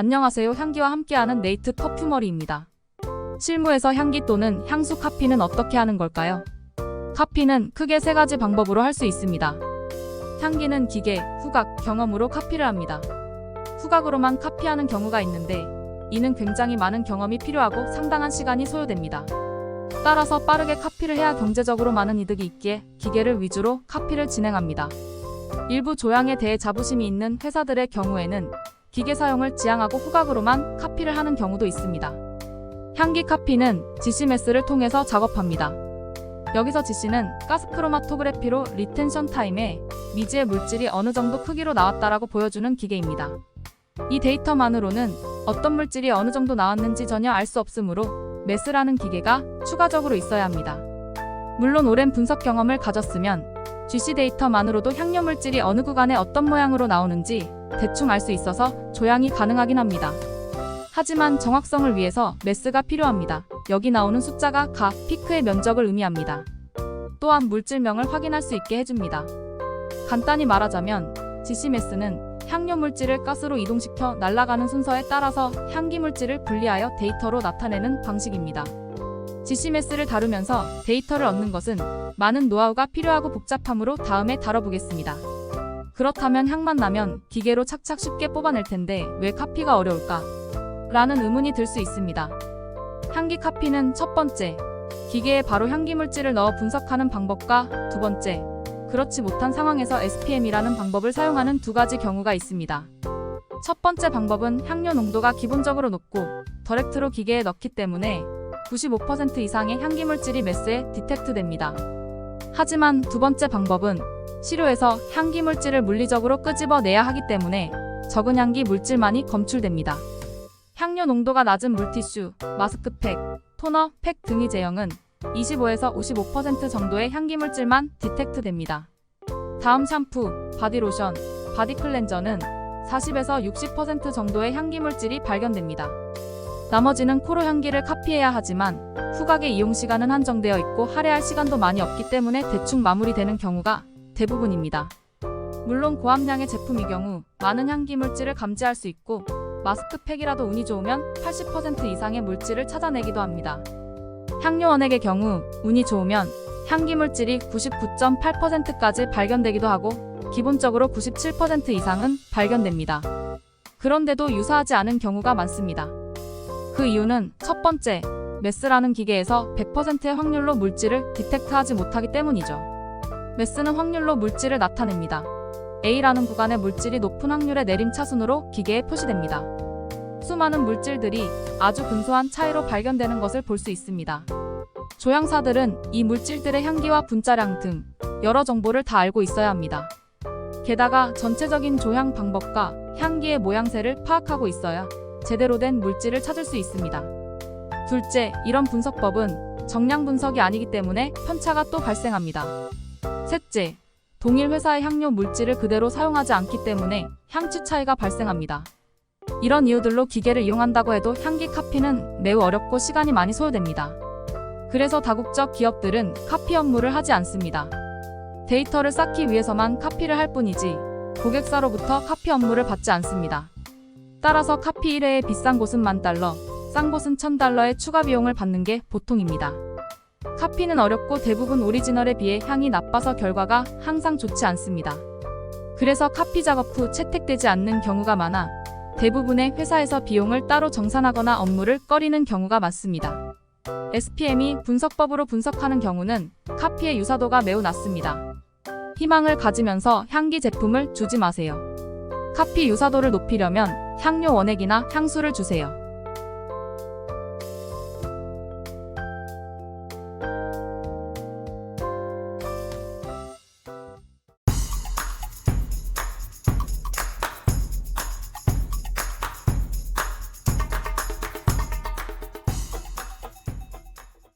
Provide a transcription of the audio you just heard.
안녕하세요. 향기와 함께하는 네이트 퍼퓸머리입니다. 실무에서 향기 또는 향수 카피는 어떻게 하는 걸까요? 카피는 크게 세 가지 방법으로 할 수 있습니다. 향기는 기계, 후각, 경험으로 카피를 합니다. 후각으로만 카피하는 경우가 있는데 이는 굉장히 많은 경험이 필요하고 상당한 시간이 소요됩니다. 따라서 빠르게 카피를 해야 경제적으로 많은 이득이 있기에 기계를 위주로 카피를 진행합니다. 일부 조향에 대해 자부심이 있는 회사들의 경우에는 기계 사용을 지향하고 후각으로만 카피를 하는 경우도 있습니다. 향기 카피는 GC메스를 통해서 작업합니다. 여기서 GC는 가스 크로마토그래피로 리텐션 타임에 미지의 물질이 어느 정도 크기로 나왔다라고 보여주는 기계입니다. 이 데이터만으로는 어떤 물질이 어느 정도 나왔는지 전혀 알 수 없으므로 메스라는 기계가 추가적으로 있어야 합니다. 물론 오랜 분석 경험을 가졌으면 GC 데이터만으로도 향료 물질이 어느 구간에 어떤 모양으로 나오는지 대충 알 수 있어서 조향이 가능하긴 합니다. 하지만 정확성을 위해서 메스가 필요합니다. 여기 나오는 숫자가 각 피크의 면적을 의미합니다. 또한 물질명을 확인할 수 있게 해줍니다. 간단히 말하자면 GC 메스는 향료 물질을 가스로 이동시켜 날아가는 순서에 따라서 향기 물질을 분리하여 데이터로 나타내는 방식입니다. GC 메스를 다루면서 데이터를 얻는 것은 많은 노하우가 필요하고 복잡하므로 다음에 다뤄보겠습니다. 그렇다면 향만 나면 기계로 착착 쉽게 뽑아낼 텐데 왜 카피가 어려울까? 라는 의문이 들 수 있습니다. 향기 카피는 첫 번째, 기계에 바로 향기 물질을 넣어 분석하는 방법과 두 번째, 그렇지 못한 상황에서 SPM이라는 방법을 사용하는 두 가지 경우가 있습니다. 첫 번째 방법은 향료 농도가 기본적으로 높고 더렉트로 기계에 넣기 때문에 95% 이상의 향기 물질이 메스에 디텍트됩니다. 하지만 두 번째 방법은 시료에서 향기 물질을 물리적으로 끄집어내야 하기 때문에 적은 향기 물질만이 검출됩니다. 향료 농도가 낮은 물티슈, 마스크팩, 토너, 팩 등의 제형은 25에서 55% 정도의 향기 물질만 디텍트 됩니다. 다음 샴푸, 바디로션, 바디 클렌저는 40에서 60% 정도의 향기 물질이 발견됩니다. 나머지는 코로 향기를 카피해야 하지만 후각의 이용 시간은 한정되어 있고 할애할 시간도 많이 없기 때문에 대충 마무리되는 경우가 대부분입니다. 물론 고함량의 제품의 경우 많은 향기 물질을 감지할 수 있고 마스크팩이라도 운이 좋으면 80% 이상의 물질을 찾아내기도 합니다. 향료원액의 경우 운이 좋으면 향기 물질이 99.8%까지 발견되기도 하고 기본적으로 97% 이상은 발견됩니다. 그런데도 유사하지 않은 경우가 많습니다. 그 이유는 첫 번째, 메스라는 기계에서 100%의 확률로 물질을 디텍트하지 못하기 때문이죠. 메스는 확률로 물질을 나타냅니다. A라는 구간의 물질이 높은 확률의 내림차순으로 기계에 표시됩니다. 수많은 물질들이 아주 근소한 차이로 발견되는 것을 볼 수 있습니다. 조향사들은 이 물질들의 향기와 분자량 등 여러 정보를 다 알고 있어야 합니다. 게다가 전체적인 조향 방법과 향기의 모양새를 파악하고 있어야 제대로 된 물질을 찾을 수 있습니다. 둘째, 이런 분석법은 정량 분석이 아니기 때문에 편차가 또 발생합니다. 셋째, 동일 회사의 향료 물질을 그대로 사용하지 않기 때문에 향취 차이가 발생합니다. 이런 이유들로 기계를 이용한다고 해도 향기 카피는 매우 어렵고 시간이 많이 소요됩니다. 그래서 다국적 기업들은 카피 업무를 하지 않습니다. 데이터를 쌓기 위해서만 카피를 할 뿐이지 고객사로부터 카피 업무를 받지 않습니다. 따라서 카피 1회에 비싼 곳은 만 달러, 싼 곳은 천 달러의 추가 비용을 받는 게 보통입니다. 카피는 어렵고 대부분 오리지널에 비해 향이 나빠서 결과가 항상 좋지 않습니다. 그래서 카피 작업 후 채택되지 않는 경우가 많아 대부분의 회사에서 비용을 따로 정산하거나 업무를 꺼리는 경우가 많습니다. SPM이 분석법으로 분석하는 경우는 카피의 유사도가 매우 낮습니다. 희망을 가지면서 향기 제품을 주지 마세요. 카피 유사도를 높이려면 향료 원액이나 향수를 주세요.